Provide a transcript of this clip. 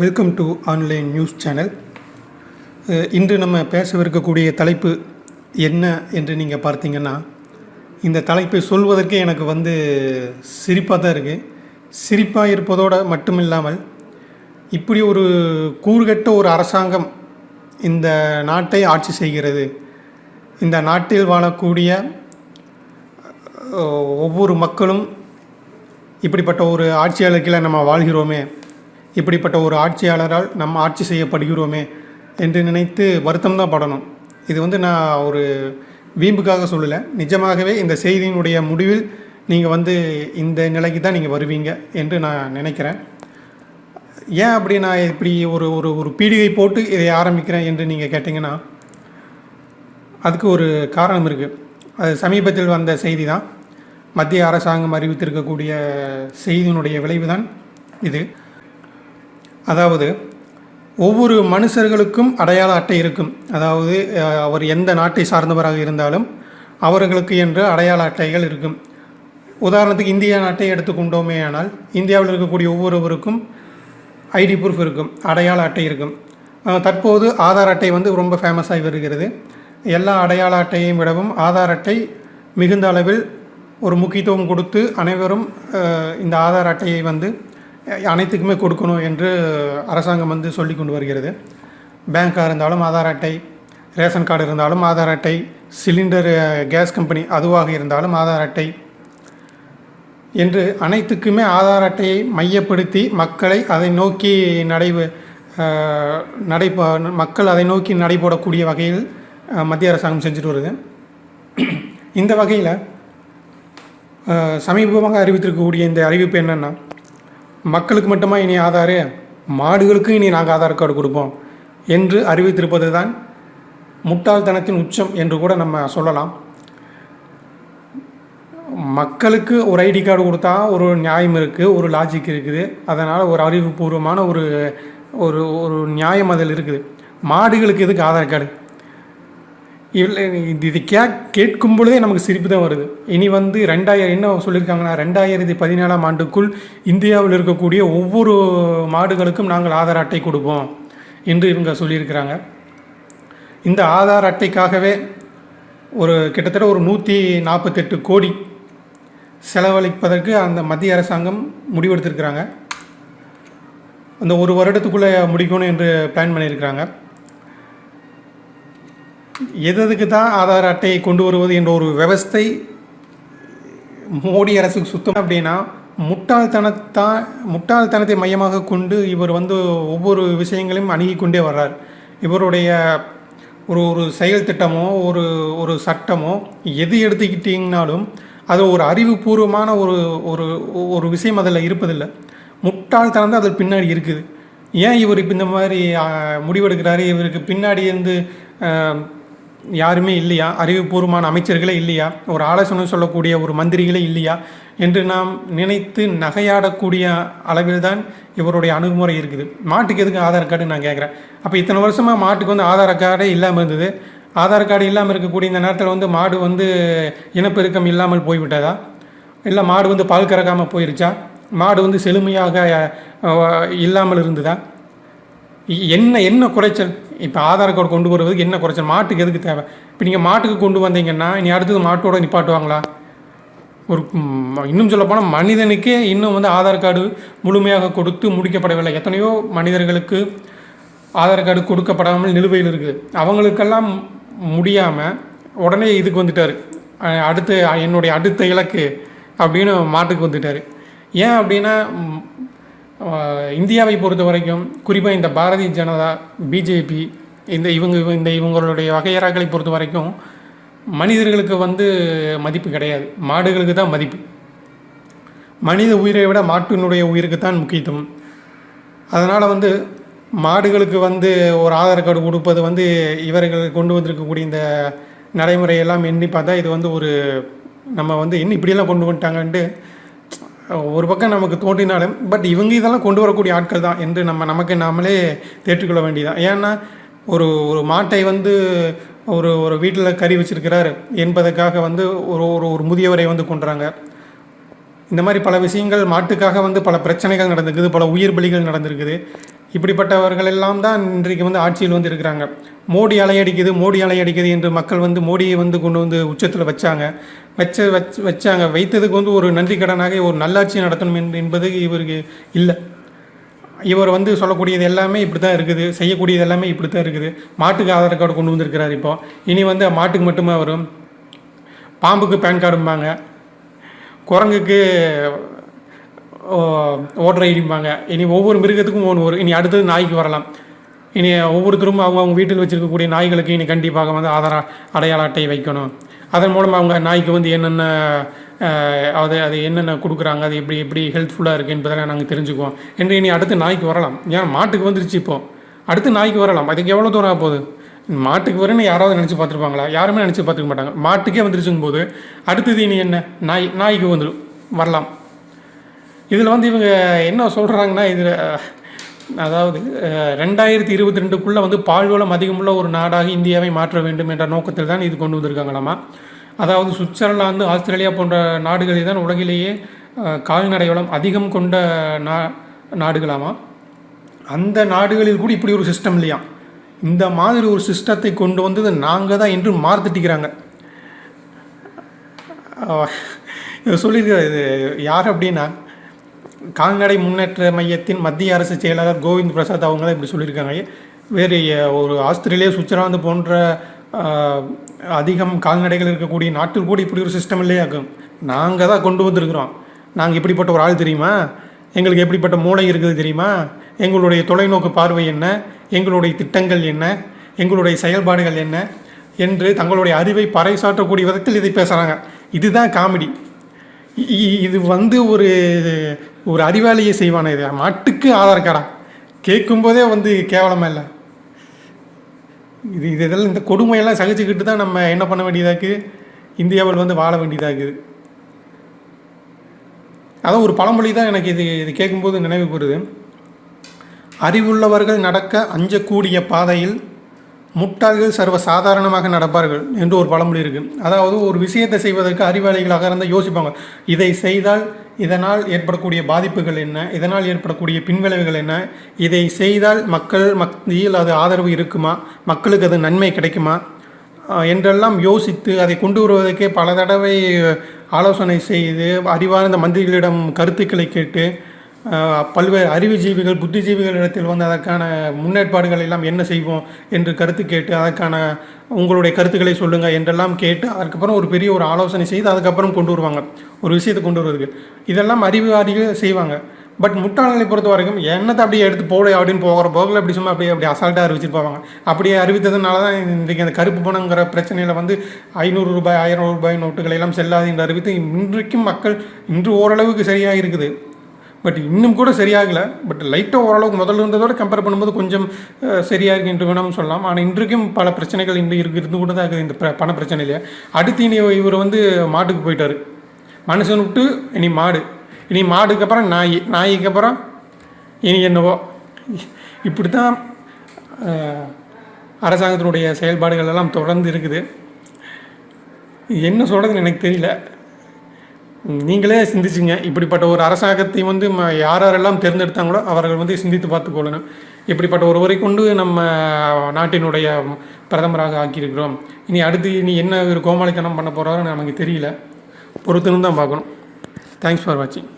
Welcome to online news channel இன்று நம்ம பேசவிருக்கக்கூடிய தலைப்பு என்ன என்று நீங்கள் பார்த்தீங்கன்னா இந்த தலைப்பை சொல்வதற்கே எனக்கு வந்து சிரிப்பாக தான் இருக்குது சிரிப்பாக இருப்பதோடு மட்டுமில்லாமல் இப்படி ஒரு கூறுகட்ட ஒரு அரசாங்கம் இந்த நாட்டை ஆட்சி செய்கிறது. இந்த நாட்டில் வாழக்கூடிய ஒவ்வொரு மக்களும் இப்படிப்பட்ட ஒரு ஆட்சியாளர்களை நம்ம வாழ்கிறோமே. இப்படிப்பட்ட ஒரு ஆட்சியாளரால் நம்ம ஆட்சி செய்யப்படுகிறோமே என்று நினைத்து வருத்தம் தான் படணும். இது வந்து நான் ஒரு வீம்புக்காக சொல்லலை. நிஜமாகவே இந்த செய்தியினுடைய முடிவில் நீங்கள் வந்து இந்த நிலைக்கு தான் நீங்கள் வருவீங்க என்று நான் நினைக்கிறேன். ஏன் அப்படி நான் இப்படி ஒரு ஒரு ஒரு பீடிகை போட்டு இதை ஆரம்பிக்கிறேன் என்று நீங்கள் கேட்டிங்கன்னா அதுக்கு ஒரு காரணம் இருக்குது அது சமீபத்தில் வந்த செய்தி தான் மத்திய அரசாங்கம் அறிவித்திருக்கக்கூடிய செய்தியினுடைய விளைவு தான் இது. அதாவது ஒவ்வொரு மனுஷர்களுக்கும் அடையாள அட்டை இருக்கும். அதாவது அவர் எந்த நாட்டை சார்ந்தவராக இருந்தாலும் அவர்களுக்கு என்று அடையாள அட்டைகள் இருக்கும். உதாரணத்துக்கு இந்தியா நாட்டை எடுத்துக்கொண்டோமே ஆனால் இந்தியாவில் இருக்கக்கூடிய ஒவ்வொருவருக்கும் ஐடி ப்ரூஃப் இருக்கும் அடையாள அட்டை இருக்கும். தற்போது ஆதார் அட்டை வந்து ரொம்ப ஃபேமஸாகி வருகிறது. எல்லா அடையாள அட்டையையும் விடவும் ஆதார் அட்டை மிகுந்த அளவில் ஒரு முக்கியத்துவம் கொடுத்து அனைவரும் இந்த ஆதார் அட்டையை வந்து அனைத்துக்குமே கொடுக்கணும் என்று அரசாங்கம் வந்து சொல்லி கொண்டு வருகிறது. பேங்காக இருந்தாலும் ஆதார் அட்டை ரேஷன் கார்டு இருந்தாலும் ஆதார் அட்டை சிலிண்டர் கேஸ் கம்பெனி அதுவாக இருந்தாலும் ஆதார் அட்டை என்று அனைத்துக்குமே ஆதார் அட்டையை மையப்படுத்தி மக்களை அதை நோக்கி நடைபெ நடை மக்கள் அதை நோக்கி நடைபோடக்கூடிய வகையில் மத்திய அரசாங்கம் செஞ்சுட்டு வருது. இந்த வகையில் சமீபமாக அறிவித்திருக்கக்கூடிய இந்த அறிவிப்பு என்னென்னா மக்களுக்கு மட்டுமா இனி ஆதாரு? மாடுகளுக்கும் இனி நாங்கள் ஆதார் கார்டு கொடுப்போம் என்று அறிவித்திருப்பது தான் முட்டாள்தனத்தின் உச்சம் என்று கூட நம்ம சொல்லலாம். மக்களுக்கு ஒரு ஐடி கார்டு கொடுத்தா ஒரு நியாயம் இருக்குது ஒரு லாஜிக் இருக்குது. அதனால் ஒரு அறிவுபூர்வமான ஒரு ஒரு ஒரு நியாயம் அதில் இருக்குது. மாடுகளுக்கு எதுக்கு ஆதார் கார்டு? இல்லை இது இது கே கேட்கும் பொழுதே நமக்கு சிரிப்பு தான் வருது. இனி வந்து ரெண்டாயிரம் என்ன சொல்லியிருக்காங்கன்னா ரெண்டாயிரத்தி பதினேழாம் ஆண்டுக்குள் இந்தியாவில் இருக்கக்கூடிய ஒவ்வொரு மாடுகளுக்கும் நாங்கள் ஆதார் அட்டை கொடுப்போம் என்று இவங்க சொல்லியிருக்கிறாங்க. இந்த ஆதார் அட்டைக்காகவே ஒரு கிட்டத்தட்ட ஒரு நூற்றி நாற்பத்தெட்டு கோடி செலவழிப்பதற்கு அந்த மத்திய அரசாங்கம் முடிவெடுத்திருக்கிறாங்க. அந்த ஒரு வருடத்துக்குள்ளே முடிக்கணும் என்று பிளான் பண்ணியிருக்கிறாங்க. எதுக்கு தான் ஆதார் அட்டையை கொண்டு வருவது என்ற ஒரு விவஸ்தை மோடி அரசுக்கு சுத்தம் அப்படின்னா முட்டாள்தனத்தான் முட்டாள்தனத்தை மையமாக கொண்டு இவர் வந்து ஒவ்வொரு விஷயங்களையும் அணுகி கொண்டே வர்றார். இவருடைய ஒரு ஒரு செயல் திட்டமோ ஒரு ஒரு சட்டமோ எது எடுத்துக்கிட்டிங்கனாலும் அது ஒரு அறிவுபூர்வமான ஒரு ஒரு ஒரு விஷயம் அதில் இருப்பதில்லை. முட்டாள்தனம் தான் அதில் பின்னாடி இருக்குது. ஏன் இவர் இப்போ இந்த மாதிரி முடிவெடுக்கிறாரு? இவருக்கு பின்னாடி இருந்து யாருமே இல்லையா? அறிவுபூர்வமான அமைச்சர்களே இல்லையா? ஒரு ஆலோசனை சொல்லக்கூடிய ஒரு மந்திரிகளே இல்லையா? என்று நாம் நினைத்து நகையாடக்கூடிய அளவில் தான் இவருடைய அணுகுமுறை இருக்குது. மாட்டுக்கு எதுக்கு ஆதார் கார்டு நான் கேட்குறேன். அப்போ இத்தனை வருஷமாக மாட்டுக்கு வந்து ஆதார் கார்டே இல்லாமல் இருந்தது. ஆதார் கார்டு இல்லாமல் இருக்கக்கூடிய இந்த நேரத்தில் வந்து மாடு வந்து இனப்பெருக்கம் இல்லாமல் போய்விட்டதா? இல்லை மாடு வந்து பால் கறக்காமல் போயிருச்சா? மாடு வந்து செழுமையாக இல்லாமல் இருந்ததா? இ- என்ன என்ன குறைச்சல்? இப்போ ஆதார் கார்டு கொண்டு வருவதுக்கு என்ன குறைச்சல்? மாட்டுக்கு எதுக்கு தேவை? இப்போ நீங்கள் மாட்டுக்கு கொண்டு வந்தீங்கன்னா இனி அடுத்தது மாட்டோட நிப்பாட்டுவாங்களா? ஒரு இன்னும் சொல்லப்போனால் மனிதனுக்கே இன்னும் வந்து ஆதார் கார்டு முழுமையாக கொடுத்து முடிக்கப்படவில்லை. எத்தனையோ மனிதர்களுக்கு ஆதார் கார்டு கொடுக்கப்படாமல் நிலுவையில் இருக்குது. அவங்களுக்கெல்லாம் முடியாமல் உடனே இதுக்கு வந்துட்டார். அடுத்த அடுத்து என்னுடைய அடுத்த இலக்கு அப்படின்னு மாட்டுக்கு வந்துட்டார். ஏன் அப்படின்னா இந்தியாவை பொறுத்த வரைக்கும் குறிப்பாக இந்த பாரதிய ஜனதா பிஜேபி இந்த இவங்க இவங்க- இந்த இவங்களுடைய வகையறாக்களை பொறுத்த வரைக்கும் மனிதர்களுக்கு வந்து மதிப்பு கிடையாது. மாடுகளுக்கு தான் மதிப்பு. மனித உயிரை விட மாட்டினுடைய உயிருக்கு தான் முக்கியத்துவம். அதனால் வந்து மாடுகளுக்கு வந்து ஒரு ஆதார் கார்டு கொடுப்பது வந்து இவர்கள் கொண்டு வந்திருக்கக்கூடிய இந்த நடைமுறையெல்லாம் எண்ணி பார்த்தா இது வந்து ஒரு நம்ம வந்து என்ன இப்படியெல்லாம் கொண்டு வந்துட்டாங்கன்ட்டு ஒரு பக்கம் நமக்கு தோன்றினாலும் பட் இவங்க இதெல்லாம் கொண்டு வரக்கூடிய ஆட்கள் தான் என்று நம்ம நமக்கு நாமளே தேற்றுக்கொள்ள வேண்டியதான் ஏன்னா ஒரு ஒரு மாட்டை வந்து ஒரு ஒரு வீட்டில் கறி வச்சிருக்கிறார் என்பதற்காக வந்து ஒரு ஒரு ஒரு முதியவரை வந்து கொண்டுறாங்க இந்த மாதிரி பல விஷயங்கள் மாட்டுக்காக வந்து பல பிரச்சனைகள் நடந்திருக்குது பல உயிர் பலிகள் நடந்திருக்குது. இப்படிப்பட்டவர்கள் எல்லாம் தான் இன்றைக்கு வந்து ஆட்சியில் வந்து இருக்கிறாங்க. மோடி அலையடிக்குது மோடி அலையடிக்குது என்று மக்கள் வந்து மோடியை வந்து கொண்டு வந்து உச்சத்தில் வச்சாங்க. வச்ச வச் வச்சாங்க. வைத்ததுக்கு வந்து ஒரு நன்றி கடனாக ஒரு நல்லாட்சி நடத்தணும் என்பது இவருக்கு இல்லை. இவர் வந்து சொல்லக்கூடியது எல்லாமே இப்படி தான் இருக்குது செய்யக்கூடியது எல்லாமே இப்படி தான் இருக்குது. மாட்டுக்கு ஆதார் கார்டு கொண்டு வந்திருக்கிறார் இப்போ. இனி வந்து மாட்டுக்கு மட்டுமே வரும்? பாம்புக்கு பேன் கார்டும்பாங்க. குரங்குக்கு ஓ, ஓட்டர் ஐடிம்பாங்க. இனி ஒவ்வொரு மிருகத்துக்கும் ஒன்று வரும் இனி அடுத்தது நாய்க்கு வரலாம். இனி ஒவ்வொருத்தரும் அவங்க அவங்க வீட்டில் வச்சிருக்கக்கூடிய நாய்களுக்கு இனி கண்டிப்பாக வந்து ஆதார அடையாள அட்டை வைக்கணும். அதன் மூலமாக அவங்க நாய்க்கு வந்து என்னென்ன அது அது என்னென்ன கொடுக்குறாங்க அது எப்படி எப்படி ஹெல்ப்ஃபுல்லாக இருக்குது என்பதெல்லாம் நாங்கள் தெரிஞ்சுக்குவோம். என்று இனி அடுத்து நாய்க்கு வரலாம். ஏன் மாட்டுக்கு வந்துருச்சு இப்போது அடுத்து நாய்க்கு வரலாம். அதுக்கு எவ்வளோ தூரம் போகுது? மாட்டுக்கு வரேன்னு யாராவது நினச்சி பார்த்துருப்பாங்களா? யாருமே நினச்சி பார்த்துக்க மாட்டாங்க. மாட்டுக்கே வந்துருச்சுங்க போது அடுத்தது இனி என்ன? நாய் நாய்க்கு வந்துடும் வரலாம். இதில் வந்து இவங்க என்ன சொல்கிறாங்கன்னா இதில் அதாவது ரெண்டாயிரத்தி இருபத்தி ரெண்டுக்குள்ளே வந்து பால்வளம் அதிகமுள்ள ஒரு நாடாக இந்தியாவை மாற்ற வேண்டும் என்ற நோக்கத்தில் தான் இது கொண்டு வந்திருக்காங்களாமா? அதாவது சுவிட்சர்லாந்து ஆஸ்திரேலியா போன்ற நாடுகளில் தான் உலகிலேயே கால்நடை வளம் அதிகம் கொண்ட நா நாடுகளாமா? அந்த நாடுகளில் கூட இப்படி ஒரு சிஸ்டம் இல்லையா? இந்த மாதிரி ஒரு சிஸ்டத்தை கொண்டு வந்தது நாங்கள் தான் என்று மார்த்தட்டிக்கிறாங்க. இவர் இது யார் அப்படின்னா கால்நடை முன்னேற்ற மையத்தின் மத்திய அரசு செயலாளர் கோவிந்த் பிரசாத் அவங்க இப்படி சொல்லியிருக்காங்க வேறு ஒரு ஆஸ்திரேலியா சுவிட்சர்லாந்து போன்ற அதிகம் கால்நடைகள் இருக்கக்கூடிய நாட்டில் கூட இப்படி ஒரு சிஸ்டம் இல்லையா? இருக்கும் நாங்கள் தான் கொண்டு வந்திருக்கிறோம். நாங்கள் இப்படிப்பட்ட ஒரு ஆள் தெரியுமா? எங்களுக்கு எப்படிப்பட்ட மூளை இருக்குது தெரியுமா? எங்களுடைய தொலைநோக்கு பார்வை என்ன? எங்களுடைய திட்டங்கள் என்ன? எங்களுடைய செயல்பாடுகள் என்ன? என்று தங்களுடைய அறிவை பறைசாற்றக்கூடிய விதத்தில் இதை பேசுகிறாங்க இதுதான் காமெடி. இது வந்து ஒரு ஒரு அறிவாளியை செய்வானே இது. மாட்டுக்கு ஆதார் கார்டா கேட்கும்போதே வந்து கேவலமாக இல்லை. இது இது இதெல்லாம் இந்த கொடுமையெல்லாம் சகிச்சுக்கிட்டு தான் நம்ம என்ன பண்ண வேண்டியதாக இருக்குது இந்தியாவில் வந்து வாழ வேண்டியதாக இருக்குது அதான் ஒரு பழமொழி தான் எனக்கு இது இது கேட்கும்போது நினைவு கூறுது. அறிவுள்ளவர்கள் நடக்க அஞ்சக்கூடிய பாதையில் முட்டாள்கள் சர்வ சாதாரணமாக நடப்பார்கள் என்று ஒரு பழமொழி இருக்குது அதாவது ஒரு விஷயத்தை செய்வதற்கு அறிவாளிகளாக இருந்தால் யோசிப்பாங்க. இதை செய்தால் இதனால் ஏற்படக்கூடிய பாதிப்புகள் என்ன? இதனால் ஏற்படக்கூடிய பின்விளைவுகள் என்ன? இதை செய்தால் மக்கள் மத்தியில் அது ஆதரவு இருக்குமா? மக்களுக்கு அது நன்மை கிடைக்குமா? என்றெல்லாம் யோசித்து அதை கொண்டு வருவதற்கே பல தடவை ஆலோசனை செய்து அறிவார்ந்த மந்திரிகளிடம் கருத்துக்களை கேட்டு பல்வேறு அறிவுஜீவிகள் புத்திஜீவிகளிடத்தில் வந்து அதற்கான முன்னேற்பாடுகள் எல்லாம் என்ன செய்வோம் என்று கருத்து கேட்டு அதற்கான உங்களுடைய கருத்துக்களை சொல்லுங்கள் என்றெல்லாம் கேட்டு அதுக்கப்புறம் ஒரு பெரிய ஒரு ஆலோசனை செய்து அதுக்கப்புறம் கொண்டு வருவாங்க. ஒரு விஷயத்தை கொண்டு வருவதுக்கு இதெல்லாம் அறிவுவாதிகள் செய்வாங்க. பட் முட்டாள்களை பொறுத்த வரைக்கும் என்னத்தை அப்படியே எடுத்து போடு அப்படின்னு போகிற போகில் அப்படி சும்மா அப்படியே அப்படி அசால்ட்டாக அறிவிச்சிட்டு போவாங்க. அப்படியே அறிவித்ததுனால தான் இன்றைக்கு அந்த கருப்பு பணங்கிற பிரச்சனையில் வந்து ஐநூறு ரூபாய் ஆயிரம் ரூபாய் நோட்டுகளை எல்லாம் செல்லாது என்று அறிவித்து இன்றைக்கும் மக்கள் இன்று ஓரளவுக்கு சரியாக இருக்குது பட் இன்னும் கூட சரியாகலை. பட் லைட்டாக ஓரளவுக்கு முதல்ல இருந்ததோட கம்பேர் பண்ணும்போது கொஞ்சம் சரியாக இருக்கு என்று வேணாலும் சொல்லலாம். ஆனால் இன்றைக்கும் பல பிரச்சனைகள் இன்று இருக்கு இருந்து கூட தான் இருக்குது இந்த பண பிரச்சனையிலே. அடுத்து இனி இவர் வந்து மாட்டுக்கு போயிட்டார். மனுஷன் விட்டு இனி மாடு. இனி மாடுக்கு அப்புறம் நாய். நாய்க்கு அப்புறம் இனி என்னவோ. இப்படி தான் அரசாங்கத்தினுடைய செயல்பாடுகள் எல்லாம் தொடர்ந்து இருக்குது. என்ன சொல்கிறதுன்னு எனக்கு தெரியல. நீங்களே சிந்திச்சுங்க. இப்படிப்பட்ட ஒரு அரசாங்கத்தை வந்து ம- யார் யாரெல்லாம் தேர்ந்தெடுத்தாங்களோ அவர்கள் வந்து சிந்தித்து பார்த்துக்கொள்ளணும் இப்படிப்பட்ட ஒருவரை கொண்டு நம்ம நாட்டினுடைய பிரதமராக ஆக்கியிருக்கிறோம். இனி அடுத்து இனி என்ன ஒரு கோமாளித்தனம் பண்ண போகிறாரோ நமக்கு தெரியல. பொறுத்துன்னு தான் பார்க்கணும். தேங்க்ஸ் ஃபார் வாட்சிங்